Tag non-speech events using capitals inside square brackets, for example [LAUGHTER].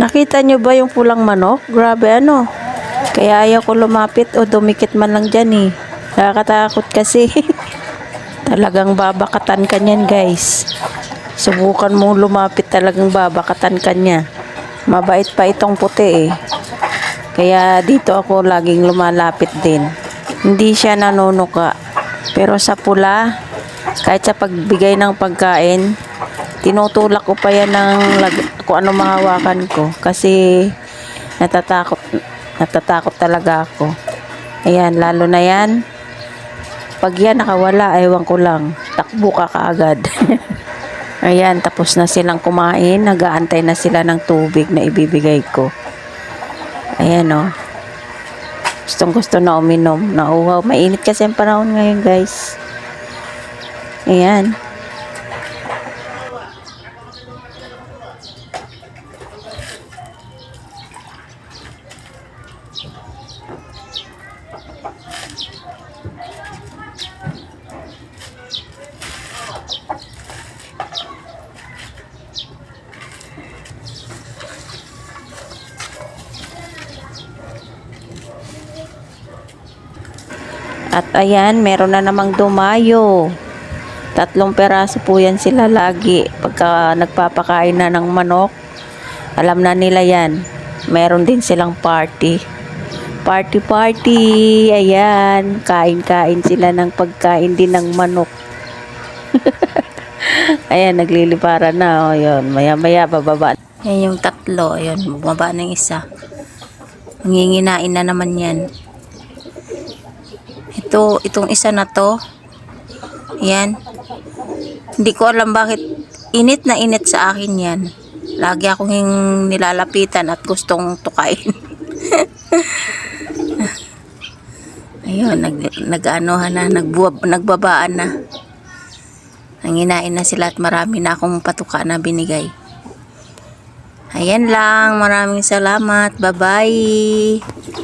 Nakita nyo ba yung pulang manok? Grabe ano. Kaya ayaw ko lumapit o dumikit man lang dyan eh. Nakakatakot kasi. [LAUGHS] talagang babakatan ka niyan guys. Subukan mo lumapit talagang babakatan ka niya. Mabait pa itong puti eh. Kaya dito ako laging lumalapit din. Hindi siya nanunuka. Pero sa pula, kahit sa pagbigay ng pagkain, tinutulak ko pa yan ng kung ano mahawakan ko. Kasi natatakot, natatakot talaga ako. Ayan, lalo na yan. Pag yan nakawala, ewan ko lang. Takbo ka kaagad. [LAUGHS] Ayan, tapos na silang kumain. Nagaantay na sila ng tubig na ibibigay ko. Ayan o. Gustong gusto na uminom. Nauhaw. Mainit kasi ang panahon ngayon guys. Ayan. At ayan, meron na namang dumayo. Tatlong peraso po yan sila lagi. Pagka nagpapakain na ng manok, alam na nila yan. Meron din silang party. Party party. Ayan, kain-kain sila ng pagkain din ng manok. [LAUGHS] ayan, nagliliparan na. O, yun. Maya-maya, bababa. Yan yung tatlo. Ayun, bumaba yung isa. Nanginginain na naman yan. Ito, itong isa na to. Yan. Hindi ko alam bakit init na init sa akin yan. Lagi akong nilalapitan at gustong tukain. [LAUGHS] Ayun, nag, nag-anohan na, nagbuwab, nagbabaan na. Nanginain na sila at marami na akong patuka na binigay. Ayan lang, maraming salamat. Bye-bye.